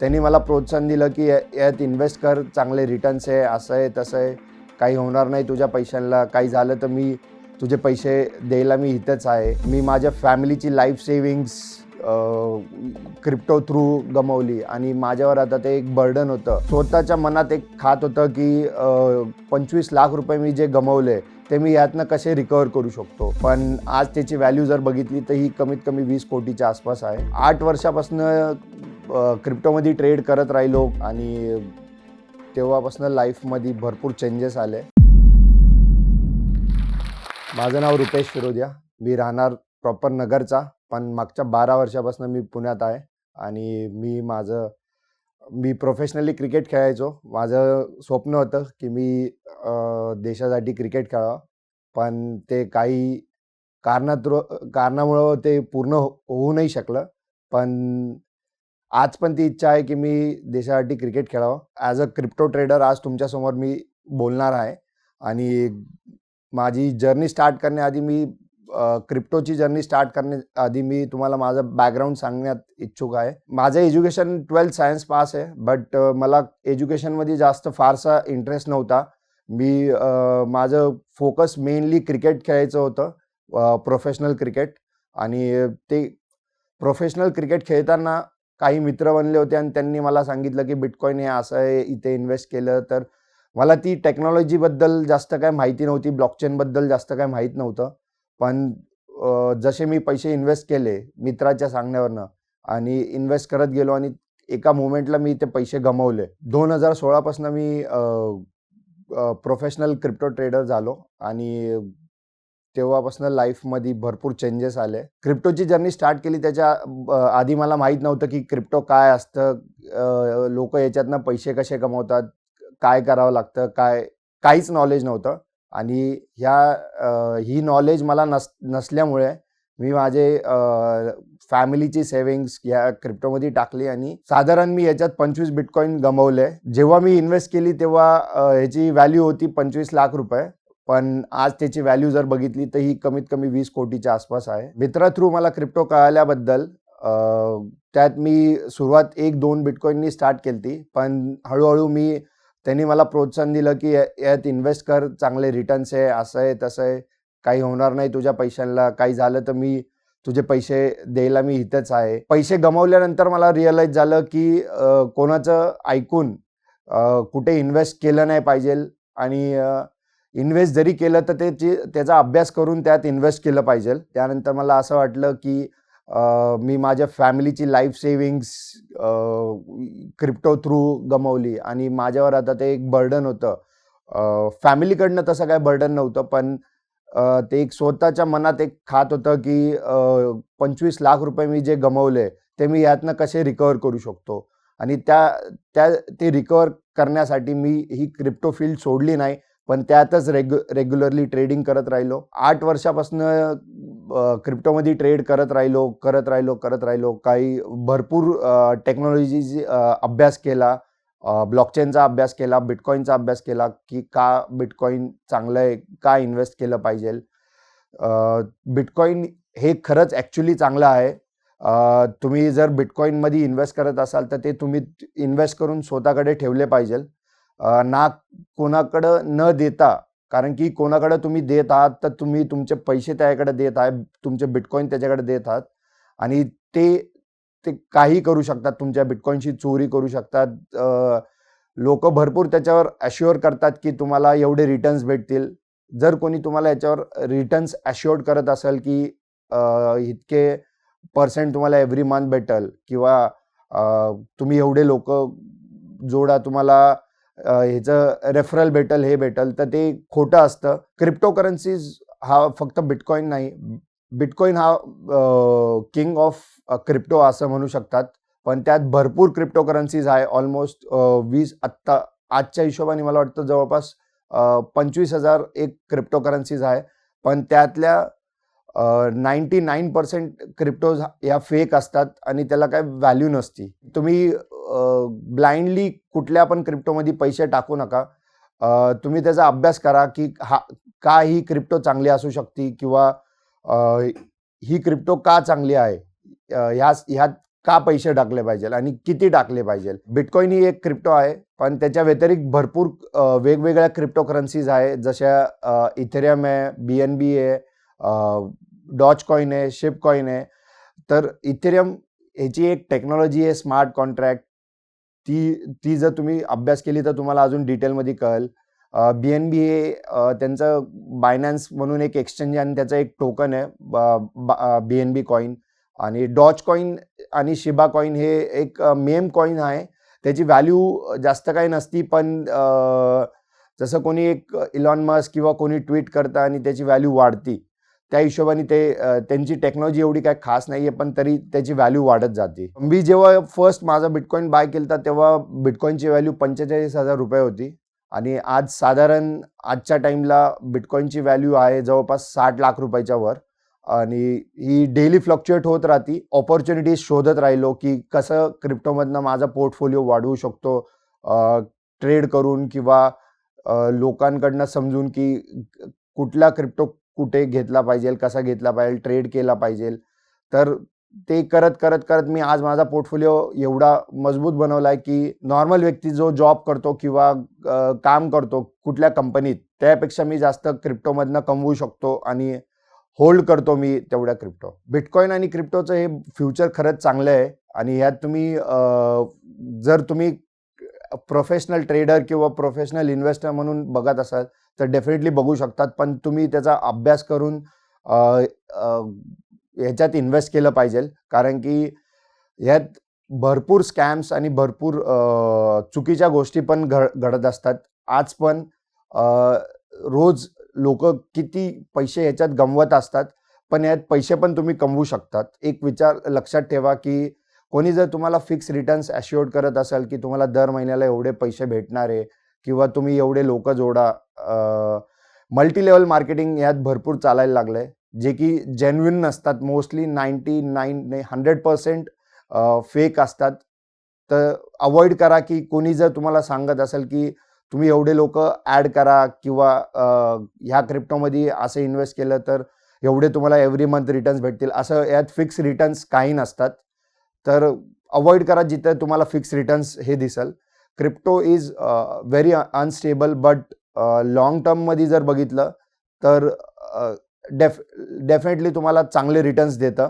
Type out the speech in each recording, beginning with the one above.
त्यांनी मला प्रोत्साहन दिलं की यात इन्व्हेस्ट कर चांगले रिटर्न्स आहे असं आहे तसं आहे. काही होणार नाही तुझ्या पैशांना काही झालं तर मी तुझे पैसे द्यायला मी इथंच आहे. मी माझ्या फॅमिलीची लाईफ सेविंग्स क्रिप्टो थ्रू गमवली. आणि माझ्यावर आता ते एक बर्डन होतं. स्वतःच्या मनात एक खात होतं की पंचवीस लाख रुपये मी जे गमवले ते मी यातनं कसे रिकवर करू शकतो? पण आज त्याची व्हॅल्यू जर बघितली तर ही कमीत कमी वीस कोटीच्या आसपास आहे. आठ वर्षापासून क्रिप्टोमध्ये ट्रेड करत राहिलो आणि तेव्हापासून लाईफमध्ये भरपूर चेंजेस आले. माझं नाव रुपेश फिरोदिया. मी राहणार प्रॉपर नगरचा पण मागच्या बारा वर्षापासून मी पुण्यात आहे आणि मी माझं मी प्रोफेशनली क्रिकेट खेळायचो. माझं स्वप्न होतं की मी देशासाठी क्रिकेट खेळावं पण ते काही कारणात्र कारणामुळं ते पूर्ण हो- होऊ नाही शकलं. पण आज पण ती इच्छा आहे की मी देशासाठी क्रिकेट खेळावं. ॲज अ क्रिप्टो ट्रेडर आज तुमच्यासमोर मी बोलणार आहे. आणि माझी जर्नी स्टार्ट करण्याआधी मी क्रिप्टोची जर्नी स्टार्ट करण्याआधी मी तुम्हाला माझं बॅकग्राऊंड सांगण्यात इच्छुक आहे. माझं एज्युकेशन ट्वेल्थ सायन्स पास आहे बट मला एज्युकेशनमध्ये जास्त फारसा इंटरेस्ट नव्हता. मी माझं फोकस मेनली क्रिकेट खेळायचं होतं प्रोफेशनल क्रिकेट आणि ते प्रोफेशनल क्रिकेट खेळताना काही मित्र बनले होते आणि त्यांनी मला सांगितलं की बिटकॉईन हे असं आहे इथे इन्व्हेस्ट केलं. तर मला ती टेक्नॉलॉजीबद्दल जास्त काय माहिती नव्हती ब्लॉकचेनबद्दल जास्त काय माहीत नव्हतं. पण जसे मी पैसे इन्व्हेस्ट केले मित्राच्या सांगण्यावरनं आणि इन्व्हेस्ट करत गेलो आणि एका मोमेंटला मी ते पैसे गमावले. दोन हजार सोळापासून मी प्रोफेशनल क्रिप्टो ट्रेडर झालो आणि तेव्हापासून लाईफमध्ये भरपूर चेंजेस आले. क्रिप्टोची जर्नी स्टार्ट केली त्याच्या आधी मला माहीत नव्हतं की क्रिप्टो काय असतं. लोक याच्यातनं पैसे कसे कमवतात काय करावं लागतं काय काहीच नॉलेज नव्हतं. आणि ह्या ही नॉलेज मला नस नसल्यामुळे मी माझे फॅमिलीची सेव्हिंग्स या क्रिप्टोमध्ये टाकली आणि साधारण मी याच्यात पंचवीस बिटकॉईन गमवले. जेव्हा मी इन्व्हेस्ट केली तेव्हा ह्याची व्हॅल्यू होती पंचवीस लाख रुपये. पण आज त्याची व्हॅल्यू जर बघितली तर ही कमीत कमी वीस कोटीच्या आसपास आहे. मित्रा थ्रू मला क्रिप्टो कळाल्याबद्दल त्यात मी सुरुवात एक दोन बिटकॉईननी स्टार्ट केली पण हळूहळू मी त्यांनी मला प्रोत्साहन दिलं की यात इन्व्हेस्ट कर चांगले रिटर्न्स आहे असं आहे तसं आहे काही होणार नाही तुझ्या पैशांना काही झालं तर मी तुझे पैसे द्यायला मी इथंच आहे. पैसे गमावल्यानंतर मला रिअलाईज झालं की कोणाचं ऐकून कुठे इन्व्हेस्ट केलं नाही पाहिजे आणि इन्व्हेस्ट जरी केलं तर त्याची त्याचा अभ्यास करून त्यात इन्व्हेस्ट केलं पाहिजे. त्यानंतर मला असं वाटलं की मी माझ्या फॅमिलीची लाईफ सेविंग्स क्रिप्टो थ्रू गमवली आणि माझ्यावर आता ते एक बर्डन होतं. फॅमिलीकडनं तसं काय बर्डन नव्हतं पण ते एक स्वतःच्या मनात एक खात होतं की पंचवीस लाख रुपये मी जे गमवले ते मी यातनं कसे रिकवर करू शकतो? आणि त्या त्या ते रिकवर करण्यासाठी मी ही क्रिप्टो फील्ड सोडली नाही. पण त्यातच रेग्यु रेग्युलरली ट्रेडिंग करत राहिलो. आठ वर्षापासून क्रिप्टोमध्ये ट्रेड करत राहिलो करत राहिलो करत राहिलो. काही भरपूर टेक्नॉलॉजी अभ्यास केला. ब्लॉकचेनचा अभ्यास केला बिटकॉईनचा अभ्यास केला की का बिटकॉईन चांगलं आहे का इन्व्हेस्ट केलं पाहिजे. बिटकॉईन हे खरंच ॲक्च्युली चांगलं आहे. तुम्ही जर बिटकॉईनमध्ये इन्व्हेस्ट करत असाल तर ते तुम्ही इन्व्हेस्ट करून स्वतःकडे ठेवले पाहिजे. नाक कोणाकडं न देता कारण की कोणाकडे तुम्ही देत आहात तर तुम्ही तुमचे पैसे त्याकडे देत आहे तुमचे बिटकॉईन त्याच्याकडे देत आहात. आणि ते ते काही करू शकतात तुमच्या बिटकॉईनची चोरी करू शकतात. लोक भरपूर त्याच्यावर ॲश्युअर करतात की तुम्हाला एवढे रिटर्न्स भेटतील. जर कोणी तुम्हाला याच्यावर रिटर्न्स ॲश्युअर्ड करत असेल की इतके पर्सेंट तुम्हाला एव्हरी मंथ भेटेल किंवा तुम्ही एवढे लोक जोडा तुम्हाला ह्याचं रेफरल भेटल हे भेटल तर ते खोटं असतं. क्रिप्टो करन्सीज हा फक्त बिटकॉईन नाही. बिटकॉईन हा किंग ऑफ क्रिप्टो असं म्हणू शकतात. पण त्यात भरपूर क्रिप्टो करन्सीज आहे ऑलमोस्ट वीस आत्ता आजच्या हिशोबाने मला वाटतं जवळपास पंचवीस हजार एक क्रिप्टो करन्सीज आहे. पण त्यातल्या नाईन्टी नाईन पर्सेंट क्रिप्टोज ह्या फेक असतात आणि त्याला काय व्हॅल्यू नसती. तुम्ही ब्लाइंडली कुठल्या पण क्रिप्टोमध्ये पैसे टाकू नका. तुम्ही त्याचा अभ्यास करा की हा का ही क्रिप्टो चांगली असू शकते किंवा ही क्रिप्टो का चांगली आहे? ह्या ह्यात का पैसे टाकले पाहिजे आणि किती टाकले पाहिजे बिटकॉईन ही एक क्रिप्टो आहे पण त्याच्या व्यतिरिक्त भरपूर वेगवेगळ्या क्रिप्टो करन्सीज आहे जशा इथेरियम आहे बी एन बी आहे डॉच कॉइन आहे शिप कॉईन आहे. तर इथेरियम ह्याची एक टेक्नॉलॉजी आहे स्मार्ट कॉन्ट्रॅक्ट ती ती जर तुम्ही अभ्यास केली तर तुम्हाला अजून डिटेलमध्ये कळेल. बी एन बी हे त्यांचं बायनान्स म्हणून एक एक्सचेंज आणि त्याचं एक टोकन आहे बी एन बी कॉईन आणि डॉच कॉईन आणि शिबा कॉईन हे एक मेम कॉईन आहे. त्याची व्हॅल्यू जास्त काही नसती पण जसं कोणी एक इलॉन मस्क किंवा कोणी ट्विट करतं आणि त्याची व्हॅल्यू वाढती. त्या हिशोबाने ते त्यांची टेक्नॉलॉजी एवढी काही खास नाही आहे पण तरी त्याची व्हॅल्यू वाढत जाते. मी जेव्हा फर्स्ट माझा बिटकॉईन बाय केला तेव्हा बिटकॉईनची व्हॅल्यू पंचेचाळीस हजार रुपये होती. आणि आज साधारण आजच्या टाईमला बिटकॉईनची व्हॅल्यू आहे जवळपास साठ लाख रुपयाच्या वर. आणि ही डेली फ्लक्च्युएट होत राहती. ऑपॉर्च्युनिटीज शोधत राहिलो की कसं क्रिप्टोमधनं माझा पोर्टफोलिओ वाढवू शकतो ट्रेड करून किंवा लोकांकडनं समजून की कुठला क्रिप्टो कुठे घेतला पाहिजे कसा घेतला पाहिजे ट्रेड केला पाहिजे तर ते करत करत करत मी आज माझा पोर्टफोलिओ एवढा मजबूत बनवला आहे की नॉर्मल व्यक्ती जो जॉब करतो किंवा काम करतो कुठल्या कंपनीत त्यापेक्षा मी जास्त क्रिप्टोमधनं कमवू शकतो आणि होल्ड करतो मी तेवढ्या क्रिप्टो बिटकॉईन आणि क्रिप्टोचं हे फ्युचर खरंच चांगलं आहे आणि ह्यात तुम्ही जर तुम्ही प्रोफेशनल ट्रेडर किंवा प्रोफेशनल इन्व्हेस्टर म्हणून बघत असाल तर डेफिनेटली बघू शकतात. पण तुम्ही त्याचा अभ्यास करून ह्याच्यात इन्व्हेस्ट केलं पाहिजे कारण की ह्यात भरपूर स्कॅम्स आणि भरपूर चुकीच्या गोष्टी पण घड घडत असतात. आज पण रोज लोक किती पैसे ह्याच्यात गमवत असतात पण यात पैसे पण तुम्ही कमवू शकतात. एक विचार लक्षात ठेवा की कोणी जर तुम्हाला फिक्स रिटर्न्स अश्युअर्ड करत असाल की तुम्हाला दर महिन्याला एवढे पैसे भेटणार आहे किंवा तुम्ही एवढे लोक जोडा मल्टी लेवल मार्केटिंग यात भरपूर चालायला लागलं आहे जे की जेन्युन नसतात. Mostly ninety nine hundred percent fake असतात. तर अवॉइड करा की कोणी जर तुम्हाला सांगत असेल की तुम्ही एवढे लोक ॲड करा किंवा ह्या क्रिप्टोमध्ये असं इन्व्हेस्ट केलं तर एवढे तुम्हाला एव्हरी मंथ रिटर्न्स भेटतील. असं यात फिक्स रिटर्न्स काही नसतात. तर अवॉइड करा जिथे तुम्हाला फिक्स रिटर्न्स हे दिसेल. Crypto is very unstable but long टर्ममध्ये जर बघितलं तर uh, डेफ डेफिनेटली तुम्हाला चांगले रिटर्न्स देतं.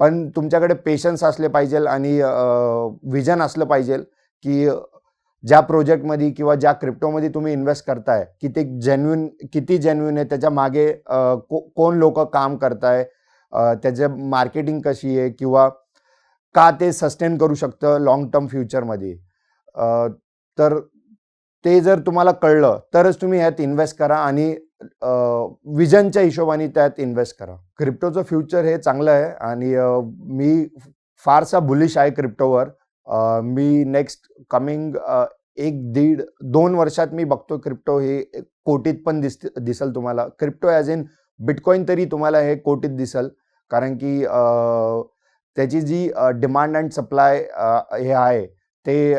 पण तुमच्याकडे पेशन्स असले पाहिजे आणि uh, विजन असलं पाहिजे की ज्या प्रोजेक्टमध्ये किंवा ज्या क्रिप्टोमध्ये तुम्ही इन्व्हेस्ट करताय किती जेन्युन किती जेन्युन आहे त्याच्यामागे uh, को कोण लोक काम करताय अ, त्याचं मार्केटिंग कशी आहे किंवा का ते सस्टेन करू शकतं लॉंग टर्म फ्युचरमध्ये तर ते जर तुम्हाला कळलं तरच तुम्ही ह्यात इन्व्हेस्ट करा आणि विजनच्या हिशोबाने त्यात इन्व्हेस्ट करा. क्रिप्टोचं फ्युचर हे चांगलं आहे आणि मी फारसा बुलिश आहे क्रिप्टोवर मी नेक्स्ट कमिंग एक दीड दोन वर्षात मी बघतो क्रिप्टो हे कोटीत पण दिस दिसल तुम्हाला. क्रिप्टो ॲज इन बिटकॉईन तरी तुम्हाला हे कोटीत दिसल. कारण की त्याची जी डिमांड अँड सप्लाय हे आहे ते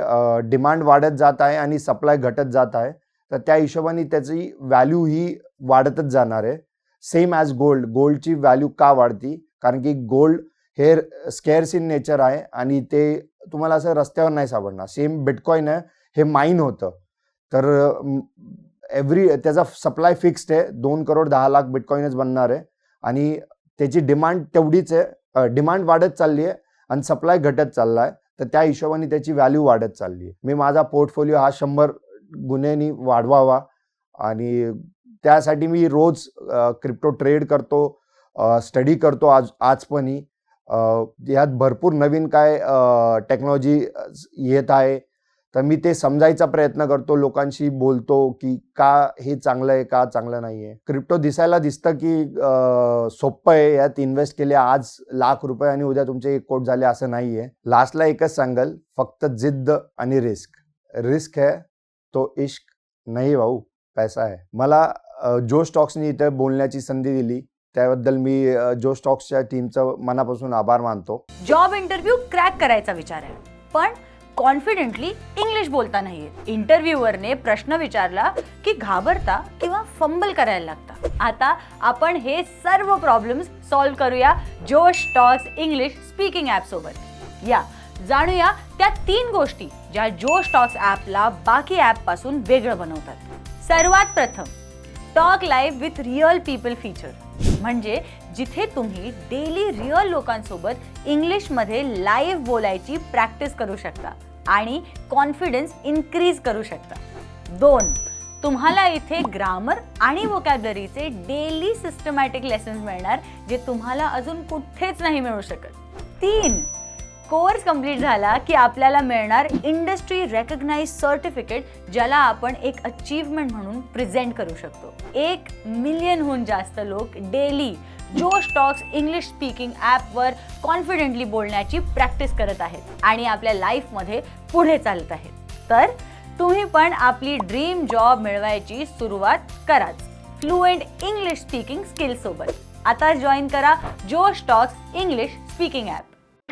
डिमांड वाढत जात आहे आणि सप्लाय घटत जात आहे तर त्या हिशोबाने त्याची व्हॅल्यू ही वाढतच जाणार आहे. सेम ॲज गोल्ड गोल्डची व्हॅल्यू का वाढती? कारण की गोल्ड हे स्केअर्स इन नेचर आहे आणि ते तुम्हाला असं रस्त्यावर नाही सापडणार. सेम बिटकॉईन आहे हे माईन होतं. तर एव्हरी त्याचा सप्लाय फिक्स्ड आहे. दोन करोड दहा लाख बिटकॉईनच बनणार आहे आणि त्याची डिमांड तेवढीच आहे. डिमांड वाढत चालली आहे आणि सप्लाय घटत चालला आहे तर त्या हिशोबाने त्याची व्हॅल्यू वाढत चालली आहे मी माझा पोर्टफोलिओ हा शंभर गुन्ह्यांनी वाढवावा आणि त्यासाठी मी रोज क्रिप्टो ट्रेड करतो स्टडी करतो आज आजपणी. यात भरपूर नवीन काय टेक्नॉलॉजी येत आहे. तर मी ते समजायचा प्रयत्न करतो लोकांशी बोलतो की का हे चांगलं आहे का चांगलं नाही आहे क्रिप्टो दिसायला दिसतं की सोपं आहे यात इन्व्हेस्ट केले आज लाख रुपये आणि उद्या तुमचे एक कोट झाले असं नाही आहे लास्टला एकच सांगल फक्त जिद्द आणि रिस्क. रिस्क है तो इश्क नाही भाऊ पैसा आहे मला जो स्टॉक्सनी इथे बोलण्याची संधी दिली त्याबद्दल मी जो स्टॉक्सच्या टीमचा मनापासून आभार मानतो. जॉब इंटरव्ह्यू क्रॅक करायचा विचार आहे. पण कॉन्फिडेंटली इंग्लिश बोलता नाही येत इंटरव्ह्यूअरने प्रश्न विचारला की घाबरता किंवा फंबल करायला लागता. आता आपण हे सर्व प्रॉब्लेम्स सॉल्व्ह करूया जोश टॉक्स इंग्लिश स्पीकिंग ॲप सोबत. या जाणूया त्या तीन गोष्टी ज्या जोश टॉक्स ॲपला बाकी ॲपपासून वेगळं बनवतात. सर्वात प्रथम talk live with real people feature म्हणजे जिथे तुम्ही डेली रिअल लोकांसोबत इंग्लिशमध्ये लाईव्ह बोलायची प्रॅक्टिस करू शकता आणि कॉन्फिडन्स इन्क्रीज करू शकता. दोन तुम्हाला इथे ग्रामर आणि वोकॅबलरीचे डेली सिस्टमॅटिक लेसन्स मिळणार जे तुम्हाला अजून कुठेच नाही मिळू शकत. तीन कोर्स कंप्लीट झाला की आपल्याला मिळणार इंडस्ट्री रेकग्नाइज सर्टिफिकेट ज्याला आपण एक अचीवमेंट म्हणून प्रेझेंट करू शकतो. एक मिलियनहून जास्त लोक daily Josh talks English speaking ॲपवर कॉन्फिडेंटली बोलण्याची प्रॅक्टिस करत आहेत आणि आपल्या लाईफमध्ये पुढे चालत आहेत. तर तुम्ही पण आपली ड्रीम जॉब मिळवायची सुरुवात कराच. फ्लुएंट इंग्लिश स्पीकिंग स्किल सोबत. आता जॉईन करा Josh talks English speaking app